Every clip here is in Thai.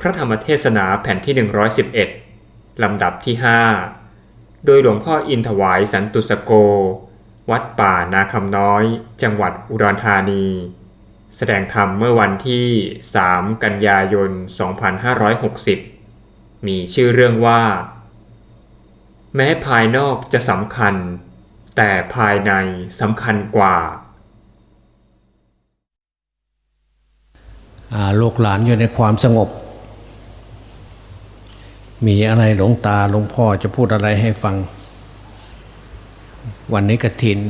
พระธรรมเทศนาแผ่นที่ 111 ลำดับที่ 5 โดยหลวงพ่ออินถวายสันตุสโก วัดป่านาคำน้อย จังหวัดอุดรธานี แสดงธรรมเมื่อวันที่ 3 กันยายน 2560 มีชื่อเรื่องว่า แม้ภายนอกจะสำคัญ แต่ภายในสำคัญกว่าอ่าลูกหลานอยู่ในความสงบ มีอะไรหลวงตาหลวงพ่อจะพูดอะไรให้ฟัง วันนี้กระถิน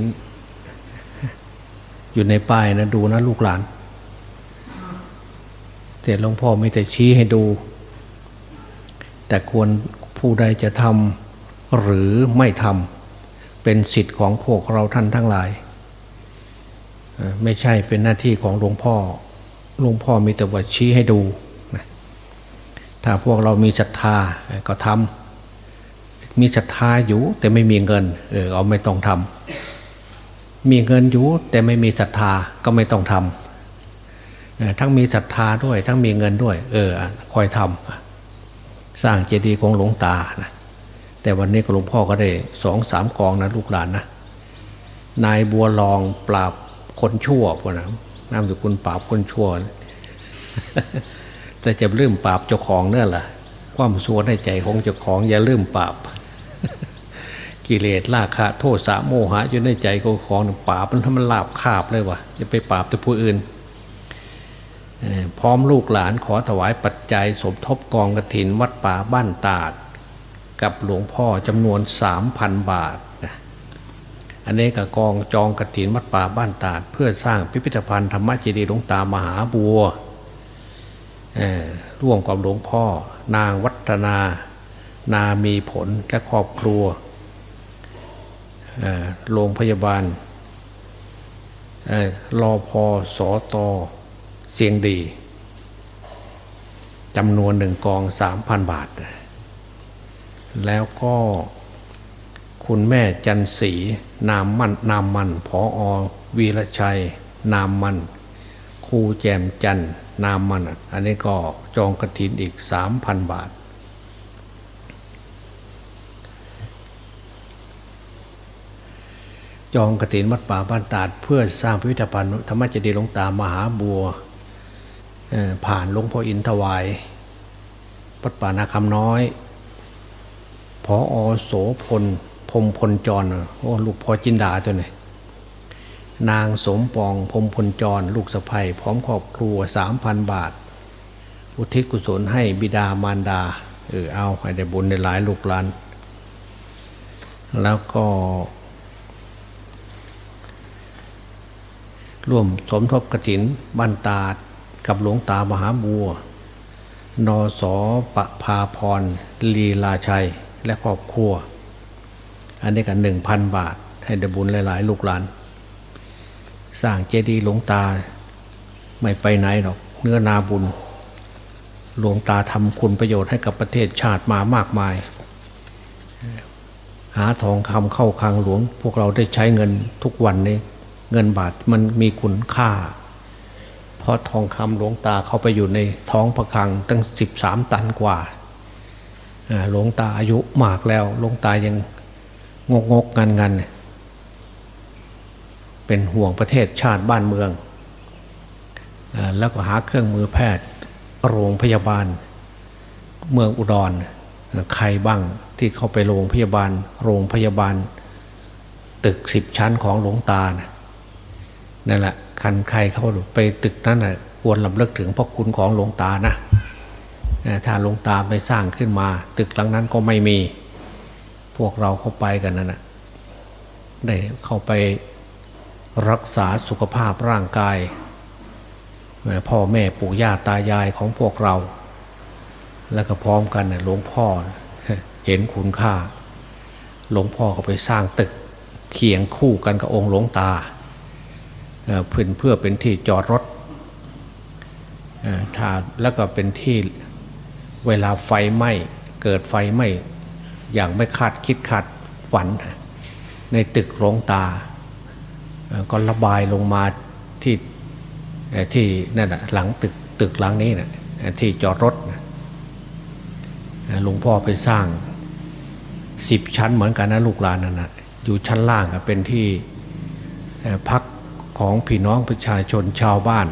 อยู่ในป้ายนะดูนะลูกหลานแต่หลวงพ่อไม่แต่ชี้ให้ดู แต่ควรผู้ใดจะทำหรือไม่ทำเป็นสิทธิ์ของพวกเราท่านทั้งหลาย ไม่ใช่เป็นหน้าที่ของหลวงพ่อหลวงพ่อมีแต่ว่าชี้ให้ดู ถ้าพวกเรามีศรัทธาก็ทำมีศรัทธาอยู่แต่ไม่มีเงินเออเอาไม่ต้องทำมีเงินอยู่แต่ไม่มีศรัทธาก็ไม่ต้องทำทั้งมีศรัทธาด้วย ทั้งมีเงินด้วย เออคอยทำสร้างเจดีย์ของหลวงตานะแต่วันนี้หลวงพ่อก็ได้สองสามกองนะลูกหลานนะนายบัวลองปราบคนชั่วพวกนะนามสกุลปราบคนชั่ว แต่จะลืมปราบเจ้าของเนี่ยล่ะความสัวในใจของเจ้าของอย่าลืมปราบ กิเลสราคะโทษสะโมหะอยู่ในใจของของปราบมันทำมันลาบคาบเลยวะอย่าไปปราบแต่ผู้อื่นพร้อมลูกหลานขอถวายปัจจัยสมทบกองกระถินวัดป่าบ้านตาด กับหลวงพ่อจำนวนสามพันบาทอันนี้ก็กองจองกระถินวัดป่าบ้านตาด เพื่อสร้างพิพิธภัณฑ์ธรรมเจดีย์หลวงตามหาบัว ร่วมกับหลวงพ่อ นางวัฒนา นามีผลและครอบครัวโรงพยาบาลเอ่อรอพอสอตอเสียงดีจำนวนหนึ่งกองสามพันบาท แล้วก็คุณแม่จันสีนามมันนามมันพออวีรชัย นามมันครูแจมจันทร์ นามมันอันนี้ก็จองกระถินอีกสามพันบาท จองกระถินวัดป่าบ้านตาด เพื่อสร้างพิพิธภัณฑ์ธรรมเจดีหลวงตามหาบัวผ่านหลวงพ่ออินทวายวัดป่านาคำน้อยพออโสพลพมพลจรโอ้ลูกพอจินดาตัวนี้ นางสมปองพรมพลจร ลูกสะใภ้พร้อมครอบครัวสามพันบาท อุทิศกุศลให้บิดามารดาเออเอาให้ได้บุญในหลายลูกหลาน แล้วก็ร่วมสมทบกระถินบ้านตาดกับหลวงตามหาบัวนอสอปะพาพร ลีลาชัย และครอบครัว อันนี้กันหนึ่งพันบาท ให้ได้บุญหลาย ๆ ลูกหลาน สร้างเจดีย์หลวงตา ไม่ไปไหนหรอกเนื้อนาบุญ หลวงตาทำคุณประโยชน์ให้กับประเทศชาติมามากมาย หาทองคำเข้าคลังหลวง พวกเราได้ใช้เงินทุกวันนี้เงินบาทมันมีคุณค่า เพราะทองคำหลวงตาเข้าไปอยู่ในท้องพระคลังตั้งสิบสามตันกว่าหลวงตาอายุมากแล้วหลวงตายังงกงกงันงัน เป็นห่วงประเทศชาติบ้านเมือง แล้วก็หาเครื่องมือแพทย์โรงพยาบาล เมืองอุดร ใครบ้างที่เข้าไปโรงพยาบาล โรงพยาบาล ตึกสิบชั้นของหลวงตานะนั่นแหละคันใครเข้าไปตึกนั้นนะควรลำเลิกถึงพระคุณของหลวงตานะถ้าหลวงตาไม่สร้างขึ้นมา ตึกหลังนั้นก็ไม่มี พวกเราเข้าไปกันนั่นนะได้เข้าไป รักษาสุขภาพร่างกายเอ่พ่อแม่ปู่ย่าตายายของพวกเรา แล้วก็พร้อมกันเนี่ยหลวงพ่อเห็นคุณค่า หลวงพ่อก็ไปสร้างตึกเคียงคู่กันกับองค์หลวงตาเพื่อเพื่อเป็นที่จอดรถถ้าแล้วก็เป็นที่เวลาไฟไหม้เกิดไฟไหม้อย่างไม่คาดคิดคาดฝัน ในตึกโรงตา ก็ระบายลงมาที่ที่นั่นหลังตึกตึกหลังนี้นะที่จอดรถหลวงพ่อไปสร้างสิบชั้นเหมือนกันนะลูกหลานนั่นนะอยู่ชั้นล่างเป็นที่พักของพี่น้องประชาชนชาวบ้าน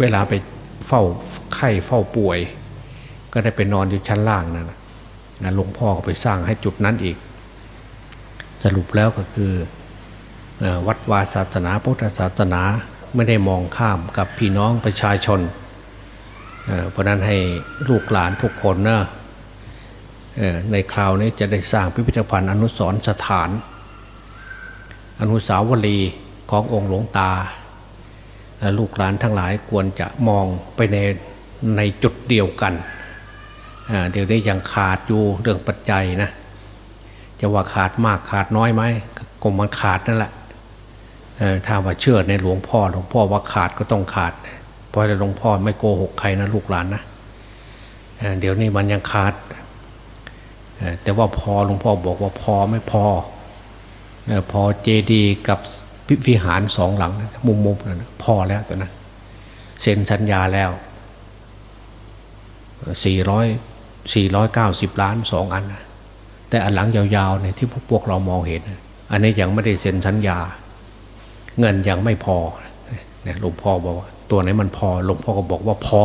เวลาไปเฝ้าไข้เฝ้าป่วย ก็ได้ไปนอนอยู่ชั้นล่างนั่นนะหลวงพ่อก็ไปสร้างให้จุดนั้นอีก สรุปแล้วก็คือ วัดวาศาสนาพุทธศาสนาไม่ได้มองข้ามกับพี่น้องประชาชน เพราะนั้นให้ลูกหลานทุกคนนะในคราวนี้จะได้สร้างพิพิธภัณฑ์อนุสรณ์สถาน อนุสาวรีย์ขององค์หลวงตา ลูกหลานทั้งหลายควรจะมองไปในในจุดเดียวกันเเดี๋ยวนี้ยังขาดอยู่เรื่องปัจจัยนะ จะว่าขาดมากขาดน้อยไหมก็มันขาดนั่นแหละ ถ้าว่าเชื่อในหลวงพ่อหลวงพ่อว่าขาดก็ต้องขาด เพราะหลวงพ่อไม่โกหกใครนะลูกหลานนะเเดี๋ยวนี้มันยังขาด แต่ว่าพอหลวงพ่อบอกว่าพอไม่พออพอเจดีกับวิหารสองหลัง มุมๆนั่นะพอแล้วตอนนั้นเซ็นสัญญาแล้วสี่ร้อยสี่ร้อยเก้าสิบล้านสองอันนะแต่อันหลังยาวๆเนี่ยที่พวกเรามองเห็น อันนี้ยังไม่ได้เซ็นสัญญา เงินยังไม่พอเนี่ยหลวงพ่อบอกว่าตัวไหนมันพอหลวงพ่อก็บอกว่าพอ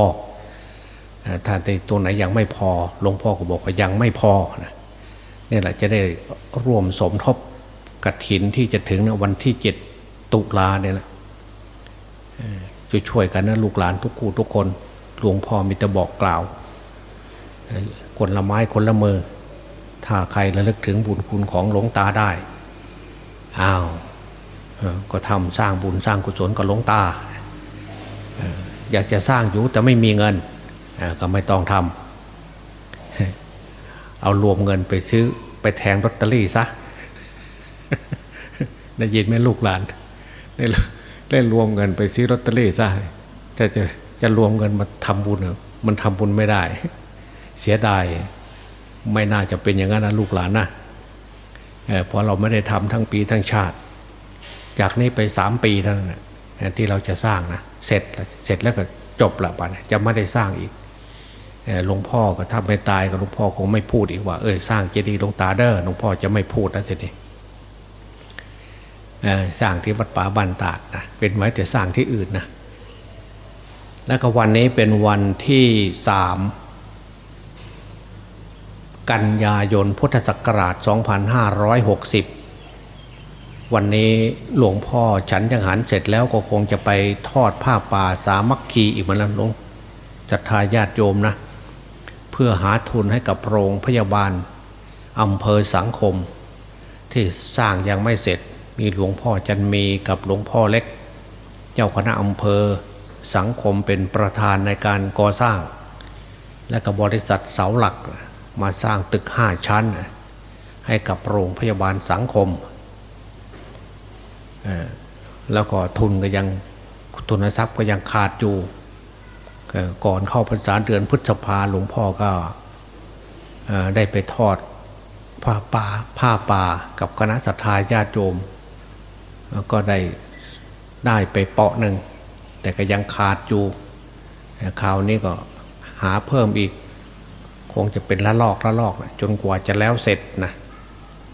ถ้าในตัวไหนยังไม่พอหลวงพ่อก็บอกว่ายังไม่พอนะนี่แหละจะได้ร่วมสมทบกัถินที่จะถึงวันที่เจ็ดตุลาเนี่ยนะจะช่วยกันนะลูกหลานทุกคู่ทุกคนหลวงพ่อมีแต่บอกกล่าวคนละไม้คนละมือ ถ้าใครระลึกถึงบุญคุณของหลวงตาได้อ้าว ก็ทำสร้างบุญสร้างกุศลกับหลวงตา อยากจะสร้างอยู่แต่ไม่มีเงินก็ไม่ต้องทำเอารวมเงินไปซื้อไปแทงลอตเตอรี่ซะได้ยินไหมลูกหลานได้ได้รวมเงินไปซื้อลอตเตอรี่ซะแต่จะจะรวมเงินมาทำบุญมันทำบุญไม่ได้ เสียดายไม่น่าจะเป็นอย่างนั้นนะลูกหลานนะเพราะเราไม่ได้ทำทั้งปีทั้งชาติ จากนี้ไปสามปีเท่านั้นนะที่เราจะสร้างนะเสร็จเสร็จแล้วก็จบละปะนี่ยจะไม่ได้สร้างอีกหลวงพ่อก็ถ้าไม่ตายก็หลวงพ่อคงไม่พูดอีกว่าเออสร้างเจดีย์หลวงตาเด้อหลวงพ่อจะไม่พูดนะทีนี้สร้างที่วัดป่าบันตาดนะเป็นไว้แต่สร้างที่อื่นนะแล้วก็วันนี้เป็นวันที่สามกันยายนพุทธศักราช 2560 วันนี้หลวงพ่อฉันยังหันเสร็จแล้วก็คงจะไปทอดผ้าป่าสามัคคีอีกเหมือนกันหลวงจัดทายาติโยมนะ เพื่อหาทุนให้กับโรงพยาบาลอำเภอสังคม ที่สร้างยังไม่เสร็จ มีหลวงพ่อจันมีกับหลวงพ่อเล็ก เจ้าคณะอำเภอสังคมเป็นประธานในการก่อสร้าง และกับบริษัทเสาหลักมาสร้างตึกห้าชั้น ให้กับโรงพยาบาลสังคม แล้วก็ทุนก็ยังทุนทรัพย์ก็ยังขาดอยู่ ก่อนเข้าพรรษาเดือนพฤษภาหลวงพ่อก็ได้ไปทอดผ้าป่าผ้าป่ากับคณะสัตยาญาติโยมก็ได้ได้ไปเปาะหนึ่ง แต่ก็ยังขาดอยู่คราวนี้ก็หาเพิ่มอีก คงจะเป็นละลอกละลอกนะจนกว่าจะแล้วเสร็จนะ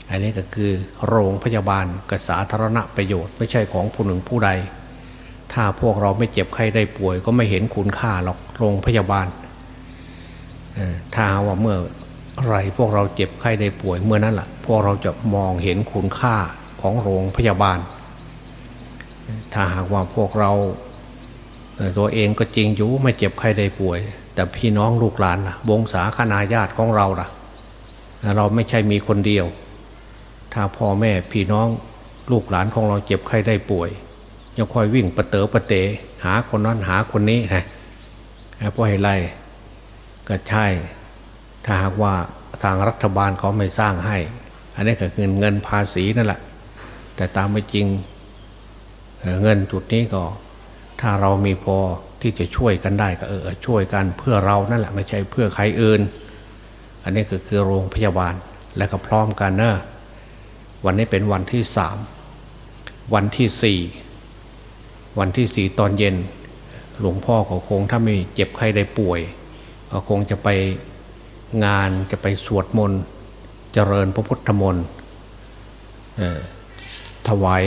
อันนี้ก็คือโรงพยาบาลกสาธารณประโยชน์ไม่ใช่ของผู้หนึ่งผู้ใด ถ้าพวกเราไม่เจ็บไข้ได้ป่วย ก็ไม่เห็นคุณค่าหรอกโรงพยาบาลถ้าว่าเมื่อไรพวกเราเจ็บไข้ได้ป่วยเมื่อนั้นแหละพวกเราจะมองเห็นคุณค่าของโรงพยาบาล ถ้าหากว่าพวกเราตัวเองก็จริงอยู่ไม่เจ็บไข้ได้ป่วย แต่พี่น้องลูกหลานล่ะวงศาคณาญาติของเราล่ะ เราไม่ใช่มีคนเดียว ถ้าพ่อแม่พี่น้องลูกหลานของเราเจ็บไข้ได้ป่วยยังคอยวิ่งประเตอประเตหาคนนั้นหาคนนี้นะเพราะเหตุไรก็ใช่ ถ้าหากว่าทางรัฐบาลเขาไม่สร้างให้ อันนี้ก็คือเงินภาษีนั่นแหละ แต่ตามไม่จริงเงินจุดนี้ก็ ถ้าเรามีพอที่จะช่วยกันได้ก็เออช่วยกันเพื่อเรานั่นแหละไม่ใช่เพื่อใครอื่น อันนี้ก็คือโรงพยาบาลและก็พร้อมกันเนอะ วันนี้เป็นวันที่สามวันที่สี่วันที่สี่ตอนเย็น หลวงพ่อก็คงถ้าไม่เจ็บใครได้ป่วยก็คงจะไปงานจะไปสวดมนต์เจริญพระพุทธมนต์เอ่อถวาย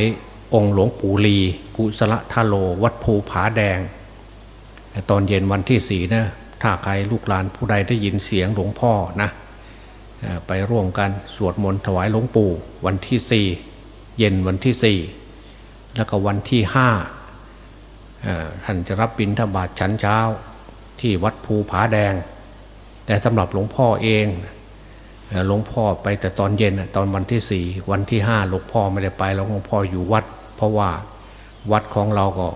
องค์หลวงปู่ลี กุสละทาโล วัดภูผาแดง ตอนเย็นวันที่สี่นะถ้าใครลูกหลานผู้ใดได้ยินเสียงหลวงพ่อนะ ไปร่วมกันสวดมนต์ถวายหลวงปู่วันที่สี่เย็นวันที่สี่แล้วก็วันที่ห้าท่านจะรับบิณฑบาตชันเช้าที่วัดภูผาแดง แต่สำหรับหลวงพ่อเองหลวงพ่อไปแต่ตอนเย็นตอนวันที่สี่วันที่ห้าหลวงพ่อไม่ได้ไปแล้วหลวงพ่ออยู่วัด เพราะว่าวัดของเราก็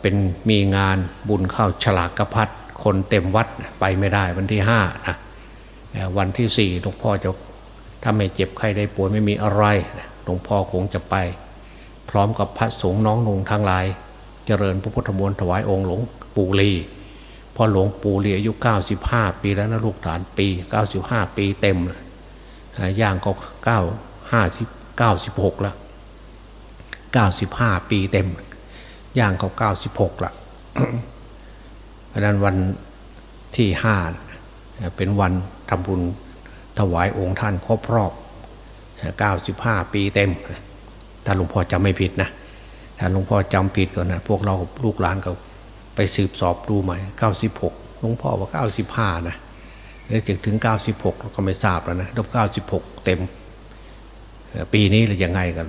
เป็นมีงานบุญเข้าฉลากกระพัดคนเต็มวัดไปไม่ได้วันที่ห้านะ วันที่สี่หลวงพ่อจะถ้าไม่เจ็บใครได้ป่วยไม่มีอะไรหลวงพ่อคงจะไป พร้อมกับพระสงฆ์น้องนงทั้งหลาย เจริญพระพุทธมนต์ถวายองค์หลวงปู่ลีเพอหลวงปู่ลีอายุ 95 ปีแล้วนะลูกหลานปี 95 ปีเต็มยเอ่างก็9 50 96แล้ว95 ปีเต็ม ย่างเขาเก้าสิบหกละเพราะนั้นวันที่ห้าเป็นวัน ทำบุญถวายองค์ท่านครบรอบเก้าสิบห้าปีเต็มถ้าหลวงพ่อจำไม่ผิดนะถ้าหลวงพ่อจำผิดก็นะพวกเราลูกหลานก็ไปสืบสอบดูใหม่เก้าสิบหกหลวงพ่อว่าเก้าสิบห้านะเนื่องถึงเก้าสิบหกเราก็ไม่ทราบแล้วนะรบเก้าสิบหกเต็ม ปีนี้หรือยังไงกัน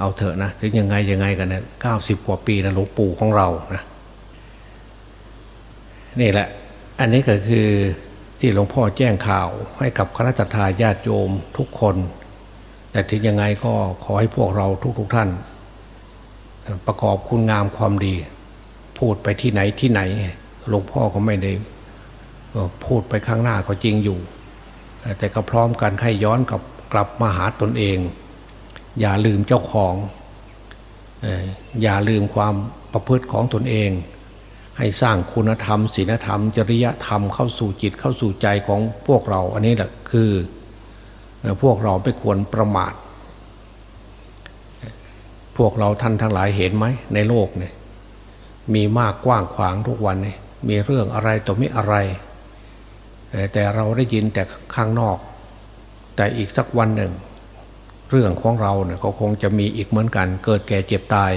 เอาเถอะนะ ถึงยังไงยังไงกันนะเก้าสิบกว่าปีนะหลวงปู่ของเรานะนี่แหละ อันนี้ก็คือ ที่หลวงพ่อแจ้งข่าวให้กับคณะทาญาติโยมทุกคน แต่ถึงยังไงก็ขอให้พวกเราทุกๆทท่าน ประกอบคุณงามความดี พูดไปที่ไหนที่ไหน หลวงพ่อก็ไม่ได้พูดไปข้างหน้าก็จริงอยู่ แต่ก็พร้อมกันให้ย้อนกลับกลับมาหาตนเอง อย่าลืมเจ้าของ อย่าลืมความประพฤติของตนเอง ให้สร้างคุณธรรมศีลธรรม จริยธรรมเข้าสู่จิตเข้าสู่ใจของพวกเรา อันนี้แหละคือพวกเราไม่ควรประมาท พวกเราท่านทั้งหลายเห็นไหมในโลกเนี่ยมีมากกว้างขวางทุกวันเนี่ยมีเรื่องอะไรต่อมิอะไร แต่เราได้ยินแต่ข้างนอก แต่อีกสักวันหนึ่ง เรื่องของเราเนี่ยก็คงจะมีอีกเหมือนกัน เกิดแก่เจ็บตาย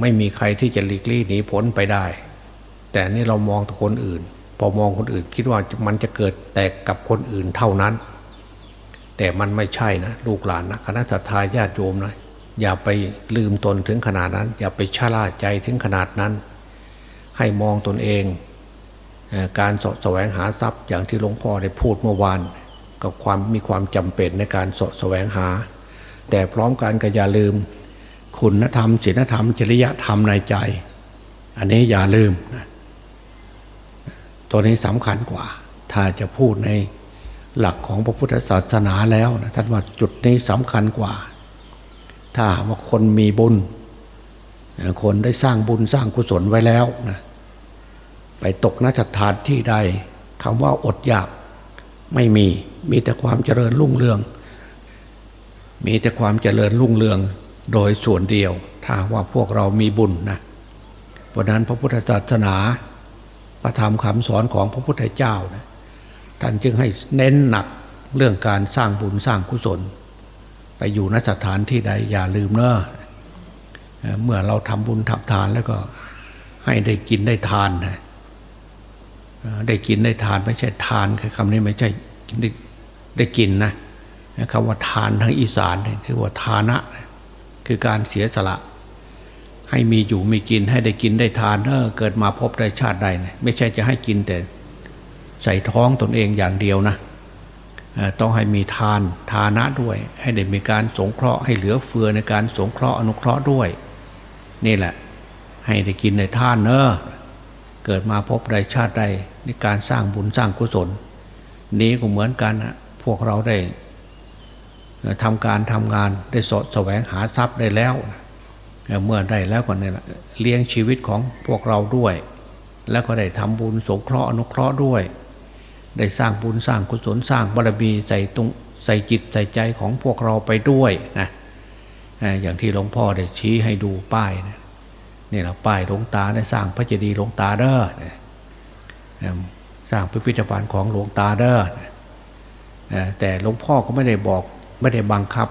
ไม่มีใครที่จะหลีกลี่หนีพ้นไปได้ แต่นี่เรามองแต่คนอื่น พอมองคนอื่นคิดว่ามันจะเกิดแต่กับคนอื่นเท่านั้น แต่มันไม่ใช่นะลูกหลานนะคณะทาญาติโยมนะอย่าไปลืมตนถึงขนาดนั้น อย่าไปชะล่าใจถึงขนาดนั้น ให้มองตนเองการสะแสวงหาทรัพย์อย่างที่หลวงพ่อได้พูดเมื่อวาน กับความมีความจำเป็นในการสะแสวงหา แต่พร้อมกันก็อย่าลืม คุณธรรมศีลธรรมจริยธรรมในใจ อันนี้อย่าลืมนะตัวนี้สำคัญกว่า ถ้าจะพูดในหลักของพระพุทธศาสนาแล้วนะท่านว่าจุดนี้สำคัญกว่า ถ้าว่าคนมีบุญ คนได้สร้างบุญสร้างกุศลไว้แล้วนะไปตกนสถานที่ใดคำว่าอดอยากไม่มีมีแต่ความเจริญรุ่งเรือง มีแต่ความเจริญรุ่งเรือง โดยส่วนเดียว ถ้าว่าพวกเรามีบุญนะเพราะนั้นพระพุทธศาสนาพระธรรมคำสอนของพระพุทธเจ้านะท่านจึงให้เน้นหนักเรื่องการสร้างบุญสร้างกุศล ไปอยู่นสถานที่ใดอย่าลืมเนอะเมื่อเราทำบุญทำทานแล้วก็ให้ได้กินได้ทานนะได้กินได้ทานไม่ใช่ทานคือคำนี้ไม่ใช่ได้ได้กินนะคำว่าทานทางอีสานนี่คือว่าทานะ คือการเสียสละ ให้มีอยู่มีกินให้ได้กินได้ทานเออเกิดมาพบได้ชาติใดเนี่ยไม่ใช่จะให้กินแต่ใส่ท้องตนเองอย่างเดียวนะต้องให้มีทานทานะด้วย ให้ได้มีการสงเคราะห์ให้เหลือเฟือในการสงเคราะห์อนุเคราะห์ด้วย นี่แหละ ให้ได้กินในทานเนอะเกิดมาพบได้ชาติใดในการสร้างบุญสร้างกุศล นี้ก็เหมือนกันนะพวกเราได้ ทำการทำงานได้สดแสวงหาทรัพย์ได้แล้ว เมื่อได้แล้วก็เนี่ยแหละเลี้ยงชีวิตของพวกเราด้วย แล้วก็ได้ทำบุญสงเคราะห์อนุเคราะห์ด้วย ได้สร้างบุญสร้างกุศลสร้างบารมีใส่ตรงใส่จิตใส่ใจของพวกเราไปด้วยนะอย่างที่หลวงพ่อได้ชี้ให้ดูป้ายนะนี่เราป้ายหลวงตาได้สร้างพระเจดีย์หลวงตาเด้อสร้างพิพิธภัณฑ์ของหลวงตาเด้อเอ่อแต่หลวงพ่อก็ไม่ได้บอก ไม่ได้บังคับ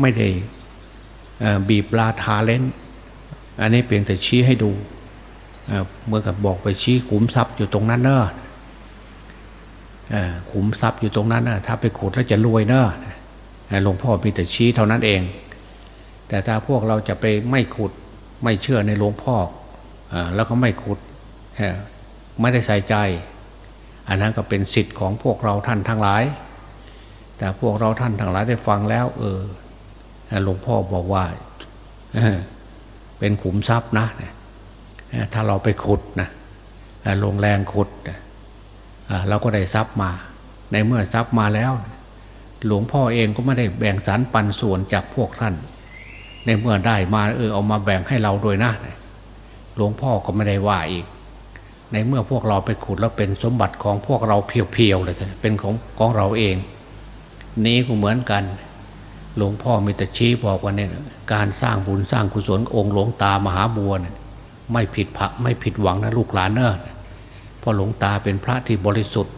ไม่ได้บีบลาทาเล่น อันนี้เพียงแต่ชี้ให้ดูเอ่อเหมื่อนกับบอกไปชี้ขุมทรัพย์อยู่ตรงนั้นเนอะขุมทรัพย์อยู่ตรงนั้นนะถ้าไปขุดแล้วจะรวยเนอะหลวงพ่อมีแต่ชี้เท่านั้นเอง แต่ถ้าพวกเราจะไปไม่ขุดไม่เชื่อในหลวงพ่ออแล้วก็ไม่ขุดไม่ได้ใส่ใจ อันนั้นก็เป็นสิทธิ์ของพวกเราท่านทั้งหลาย แต่พวกเราท่านทั้งหลายได้ฟังแล้ว เออหลวงพ่อบอกว่าเป็นขุมทรัพย์นะถ้าเราไปขุดนะลงแรงขุดเออเราก็ได้ทรัพย์มา ในเมื่อทรัพย์มาแล้ว หลวงพ่อเองก็ไม่ได้แบ่งสรรปันส่วนจากพวกท่าน ในเมื่อได้มาเออเอามาแบ่งให้เราโดยนะหลวงพ่อก็ไม่ได้ว่าอีก ในเมื่อพวกเราไปขุดแล้วเป็นสมบัติของพวกเราเพียวๆเลยเป็นของของเราเอง นี้ก็เหมือนกัน หลวงพ่อมีแต่ชี้บอกว่าเนี่ยการสร้างบุญสร้างกุศลองค์หลวงตามหาบัวเนี่ยไม่ผิดพระไม่ผิดหวังนะลูกหลานเนอะเพราะหลวงตาเป็นพระที่บริสุทธิ์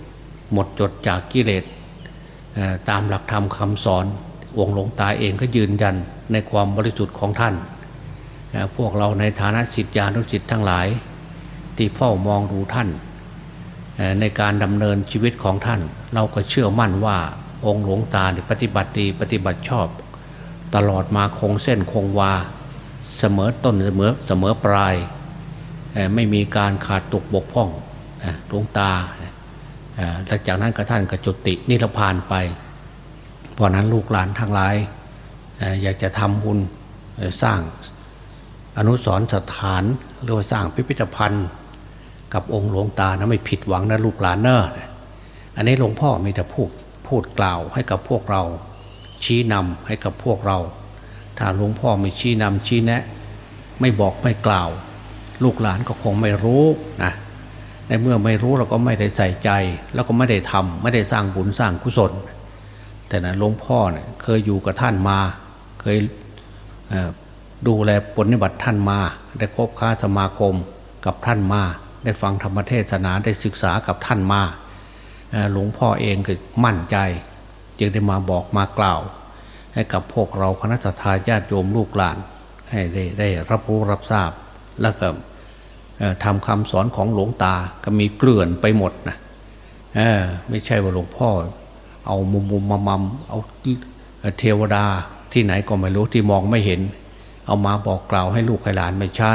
หมดจดจากกิเลสตามหลักธรรมคำสอน องค์หลวงตาเองก็ยืนยันในความบริสุทธิ์ของท่าน พวกเราในฐานะสิทธิานุสิทธิ์ทั้งหลาย ที่เฝ้ามองดูท่าน ในการดำเนินชีวิตของท่าน เราก็เชื่อมั่นว่า องค์หลวงตาเนี่ยปฏิบัติดีปฏิบัติชอบ ตลอดมาคงเส้นคงวา เสมอต้นเสมอเสมอปลาย ไม่มีการขาดตกบกพร่องหลวงตาหลังจากนั้นก็ท่านก็จุตินิพพานไป เพราะนั้นลูกหลานทั้งหลายเอ่อยากจะทำบุญสร้างอนุสรณ์สถานหรือว่าสร้างพิพิธภัณฑ์ กับองค์หลวงตานะไม่ผิดหวังนะลูกหลานเนอะอันนี้หลวงพ่อมีแต่พูด พูดกล่าวให้กับพวกเรา ชี้นำให้กับพวกเรา ถ้าหลวงพ่อไม่ชี้นำชี้แนะ ไม่บอกไม่กล่าว ลูกหลานก็คงไม่รู้นะในเมื่อไม่รู้เราก็ไม่ได้ใส่ใจ แล้วก็ไม่ได้ทำไม่ได้สร้างบุญสร้างกุศล แต่นะหลวงพ่อเนี่ยเคยอยู่กับท่านมา เคยเดูแลปฏิบัติท่านมา ได้คบค้าสมาคมกับท่านมา ได้ฟังธรรมเทศนาได้ศึกษากับท่านมา หลวงพ่อเองก็มั่นใจ จึงได้มาบอกมากล่าว ให้กับพวกเราคณะทาญาติโยมลูกหลาน ให้ได้ได้รับรู้รับทราบ แล้วก็ทำคำสอนของหลวงตาก็มีเกลื่อนไปหมดนะไม่ใช่ว่าหลวงพ่อ เอามุมมุมมามมเอาเทวดาที่ไหนก็ไม่รู้ที่มองไม่เห็น เอามาบอกกล่าวให้ลูกให้หลานไม่ใช่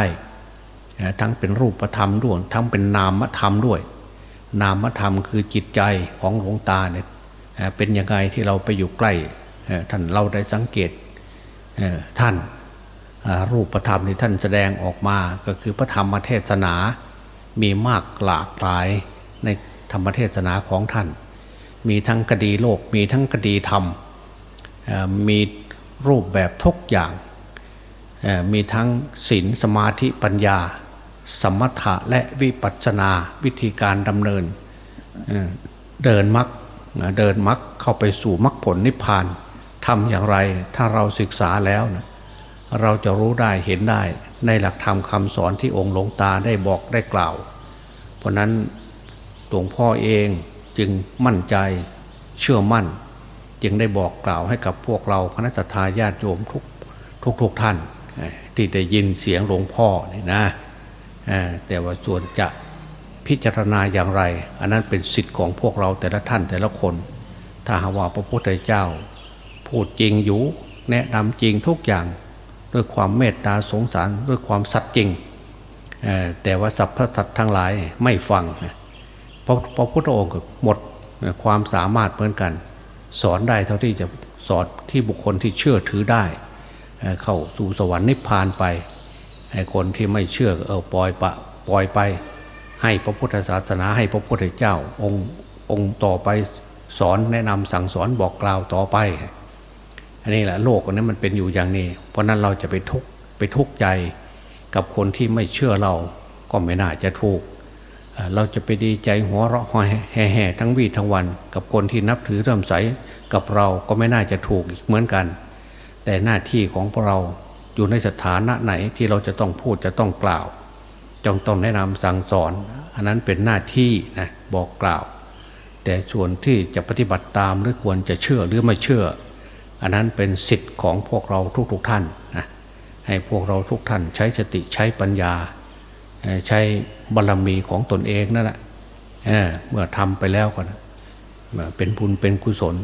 ทั้งเป็นรูปธรรมด้วยทั้งเป็นนามธรรมด้วย นามธรรมคือจิตใจของหลวงตาเนี่ยเป็นยังไงที่เราไปอยู่ใกล้ท่านเราได้สังเกตท่านรูปธรรมที่ท่านแสดงออกมาก็คือพระธรรมเทศนา มีมากหลากหลายในธรรมเทศนาของท่าน มีทั้งคดีโลก มีทั้งคดีธรรมมีรูปแบบทุกอย่างมีทั้งศีลสมาธิปัญญา สมถะและวิปัสสนาวิธีการดำเนินเดินมรรคเดินมรรคเข้าไปสู่มรรคผลนิพพานทำอย่างไรถ้าเราศึกษาแล้วนะเราจะรู้ได้เห็นได้ในหลักธรรมคำสอนที่องค์หลวงตาได้บอกได้กล่าว เพราะนั้นหลวงพ่อเองจึงมั่นใจเชื่อมั่น จึงได้บอกกล่าวให้กับพวกเราคณะทาญาติโยมทุกทุกทุกท่านที่ได้ยินเสียงหลวงพ่อนี่นะ แต่ว่าส่วนจะพิจารณาอย่างไร อันนั้นเป็นสิทธิ์ของพวกเราแต่ละท่านแต่ละคน ถ้าหาว่าพระพุทธเจ้า พูดจริงอยู่แนะนำจริงทุกอย่างด้วยความเมตตาสงสารด้วยความสัตย์จริง แต่ว่าสัพพสัตว์ทั้งหลายไม่ฟังพระพระพุทธองค์หมดความสามารถเหมือนกัน สอนได้เท่าที่จะสอนที่บุคคลที่เชื่อถือได้ เข้าสู่สวรรค์นิพพานไป ไอ้คนที่ไม่เชื่อเออปล่อยปะปล่อยไป ให้พระพุทธศาสนาให้พระพุทธเจ้า องค์องค์ต่อไปสอนแนะนำสั่งสอนบอกกล่าวต่อไป อันนี้แหละโลกอันนี้มันเป็นอยู่อย่างนี้ เพราะนั้นเราจะไปทุกไปทุกข์ใจกับคนที่ไม่เชื่อเราก็ไม่น่าจะถูก เราจะไปดีใจหัวเราะหอยแห่ๆทั้งวีทั้งวัน กับคนที่นับถือเริ่มใสกับเราก็ไม่น่าจะถูกอีกเหมือนกัน แต่หน้าที่ของพวกเรา อยู่ในสถานะไหนที่เราจะต้องพูดจะต้องกล่าวจงต้องแนะนำสั่งสอน อันนั้นเป็นหน้าที่นะบอกกล่าว แต่ส่วนที่จะปฏิบัติตามหรือควรจะเชื่อหรือไม่เชื่อ อันนั้นเป็นสิทธิ์ของพวกเราทุกๆทท่านนะให้พวกเราทุกท่านใช้สติใช้ปัญญา ใช้บารรมีของตนเองนั่นแหละเเมื่อทำไปแล้วก็นะเป็นบุญเป็นกุศล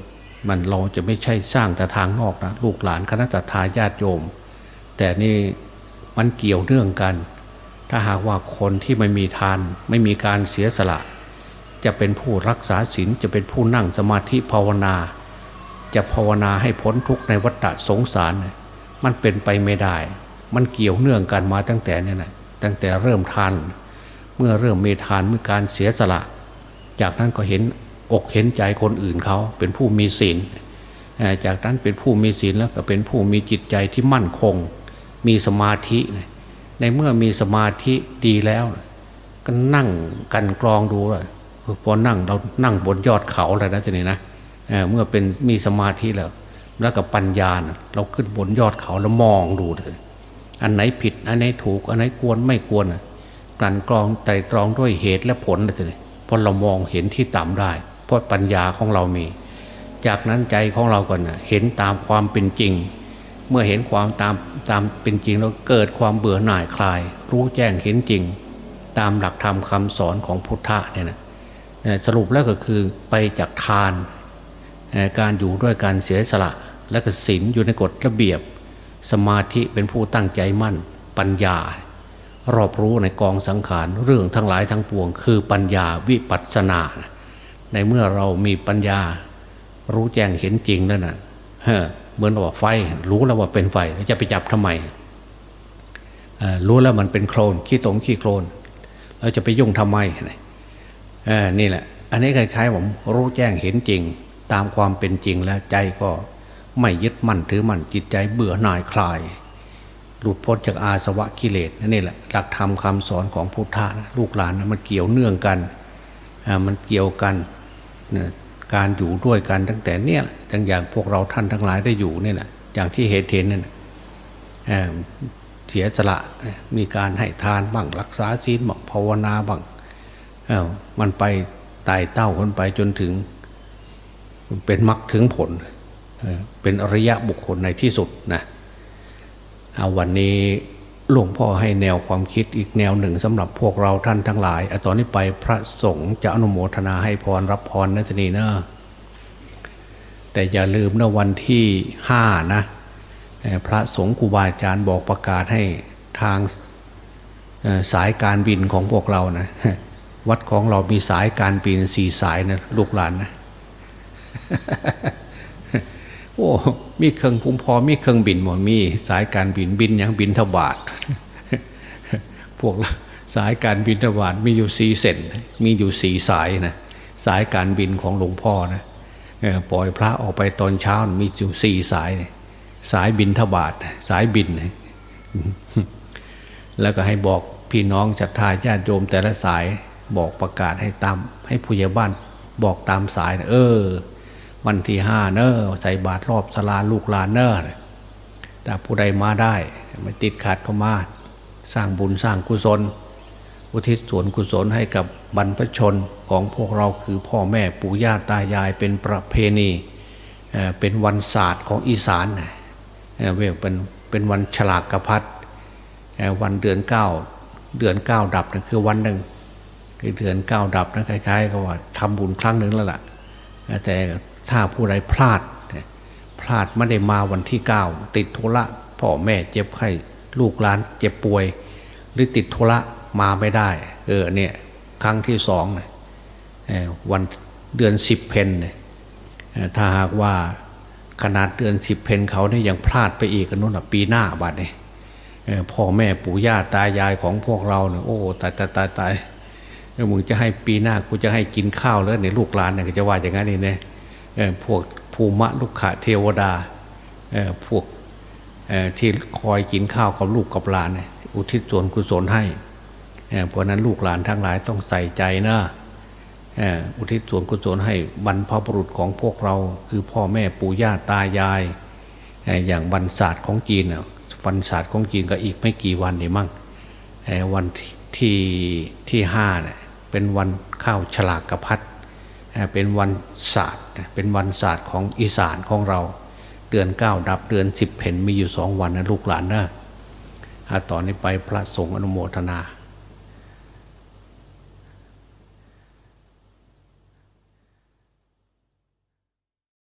มันเราจะไม่ใช่สร้างแต่ทางนอกนะลูกหลานคณะทาญาติโยม แต่นี่มันเกี่ยวเนื่องกัน ถ้าหากว่าคนที่ไม่มีทาน ไม่มีการเสียสละ จะเป็นผู้รักษาศีลจะเป็นผู้นั่งสมาธิภาวนา จะภาวนาให้พ้นทุกข์ในวัฏสงสาร มันเป็นไปไม่ได้ มันเกี่ยวเนื่องกันมาตั้งแต่เนี่ยนะตั้งแต่เริ่มทาน เมื่อเริ่มมีทานเมื่อการเสียสละ จากนั้นก็เห็นอกเห็นใจคนอื่นเขาเป็นผู้มีศีลจากนั้นเป็นผู้มีศีลแล้วก็เป็นผู้มีจิตใจที่มั่นคง มีสมาธิ ในเมื่อมีสมาธิดีแล้ว ก็นั่งกันกรองดูเลยพอนั่งเรานั่งบนยอดเขาเลยนะทีนี้นะเเมื่อเป็นมีสมาธิแล้ว แล้วกับปัญญานะเราขึ้นบนยอดเขาแล้วมองดูเลยอันไหนผิด อันไหนถูก อันไหนควรไม่ควรน่ะกลั่นกรองไตรตรองด้วยเหตุและผลเลยทีนี้พราะเรามองเห็นที่ต่ำได้ เพราะปัญญาของเรามี จากนั้นใจของเราก่อนนะเห็นตามความเป็นจริง เมื่อเห็นความตามตามเป็นจริงแล้วเกิดความเบื่อหน่ายคลาย รู้แจ้งเห็นจริง ตามหลักธรรมคำสอนของพุทธะเนี่ยนะสรุปแล้วก็คือไปจากทาน การอยู่ด้วยการเสียสละ และก็ศีลอยู่ในกฎระเบียบ สมาธิเป็นผู้ตั้งใจมั่นปัญญา รอบรู้ในกองสังขารเรื่องทั้งหลายทั้งปวง คือปัญญาวิปัสสนา ในเมื่อเรามีปัญญารู้แจ้งเห็นจริงแล้วนะเฮ้อ เหมือนว่าไฟ รู้แล้วว่าเป็นไฟจะไปจับทำไมรู้แล้วมันเป็นโคลนขี้ตรงขี้โคลนเราจะไปยุ่งทำไมนี่แหละ อันนี้คล้ายๆผมรู้แจ้งเห็นจริง ตามความเป็นจริงแล้วใจก็ไม่ยึดมั่นถือมั่นจิตใจเบื่อหน่ายคลายหลุดพ้นจากอาสวะกิเลสนี่แหละหลักธรรมคำสอนของพุทธะนะลูกหลานนะมันเกี่ยวเนื่องกันมันเกี่ยวกันเนี่ย การอยู่ด้วยกันตั้งแต่เนี่ยตั้งอย่างพวกเราท่านทั้งหลายได้อยู่เนี่ยแหละอย่างที่เหตุเห็นนั่นน่ะเสียสละมีการให้ทานบ้างรักษาศีลบ้างภาวนาบ้างมันไปไต่เต้าคนไปจนถึง เป็นมรรคถึงผลเออเป็นอริยะบุคคลในที่สุดนะเอาวันนี้ หลวงพ่อให้แนวความคิดอีกแนวหนึ่งสำหรับพวกเราท่านทั้งหลายอตอนนี้ไปพระสงฆ์จะอนุโมทนาให้พรรับพรนะทีนี้นะแต่อย่าลืมนะวันที่ห้านะพระสงฆ์ครูบาอาจารย์บอกประกาศให้ทางสายการบินของพวกเรานะวัดของเรามีสายการบินสี่สายนะลูกหลานนะ โอ้มีเครื่องพุ่มพอมีเครื่องบินหมดมีสายการบินบินอย่างบินทบาทพวกสายการบินทบาทมีอยู่สี่เส้นมีอยู่สี่สายนะสายการบินของหลวงพ่อนะปล่อยพระออกไปตอนเช้ามีอยู่สี่สาย สายบินทบาทสายบิน แล้วก็ให้บอกพี่น้องศรัทธาญาติโยมแต่ละสายบอกประกาศให้ตามให้ผู้ใหญ่บ้านบอกตามสายนะเออ วันที่ห้าเนอใส่บาตรรอบสลาลูกหลานเนอะแต่ผู้ใดมาได้ไม่ติดขัดก็มาสร้างบุญสร้างกุศล อุทิศส่วนกุศลให้กับบรรพชนของพวกเราคือพ่อแม่ปู่ย่าตายายเป็นประเพณีเป็นวันศาสตร์ของอีสานนะเอ่อเป็นเป็นวันฉลากกระพัดวันเดือนเก้าเดือนเก้าดับนะคือวันหนึ่งคือเดือนเก้าดับนะคล้ายๆกับว่าทำบุญครั้งหนึ่งแล้วล่ะแต่ ถ้าผู้ใดพลาดพลาดไม่ได้มาวันที่เก้าติดธุระพ่อแม่เจ็บไข้ลูกหลานเจ็บป่วย หรือติดธุระมาไม่ได้ เออเนี่ยครั้งที่สองเนี่ยวันเดือนสิบเพนเนี่ยถ้าหากว่าขนาดเดือนสิบเพนเขาเนี่ยยังพลาดไปอีกกันนู้นปีหน้าบัดเนี่ยพ่อแม่ปู่ย่าตายายของพวกเราเนี่ยโอ้ตายตายตายตายแล้วมึงจะให้ปีหน้ากูจะให้กินข้าวแล้วในลูกหลานเนี่ยก็จะว่าอย่างนั้นนี่นะเอ่อ พวกภูมะลูกขะเทวดาพวกที่คอยกินข้าวกับลูกกับหลาน อุทิศส่วนกุศลให้เพราะนั้นลูกหลานทั้งหลายต้องใส่ใจนะอุทิศส่วนกุศลให้บรรพบุรุษของพวกเรา คือพ่อแม่ปู่ย่าตายาย อย่างวันศาสตร์ของจีนวันศาสตร์ของจีนก็อีกไม่กี่วันนี่มั่งวันที่ที่ที่ห้าเนี่ยเป็นวันข้าวฉลากกระพัด เป็นวันศาสตร์เป็นวันศาสตร์ของอีสานของเรา เดือนเก้าดับเดือนสิบเพนมีอยู่สองวันนะลูกหลานนะต่อนนี้ไปพระสงฆ์อนุโมทนา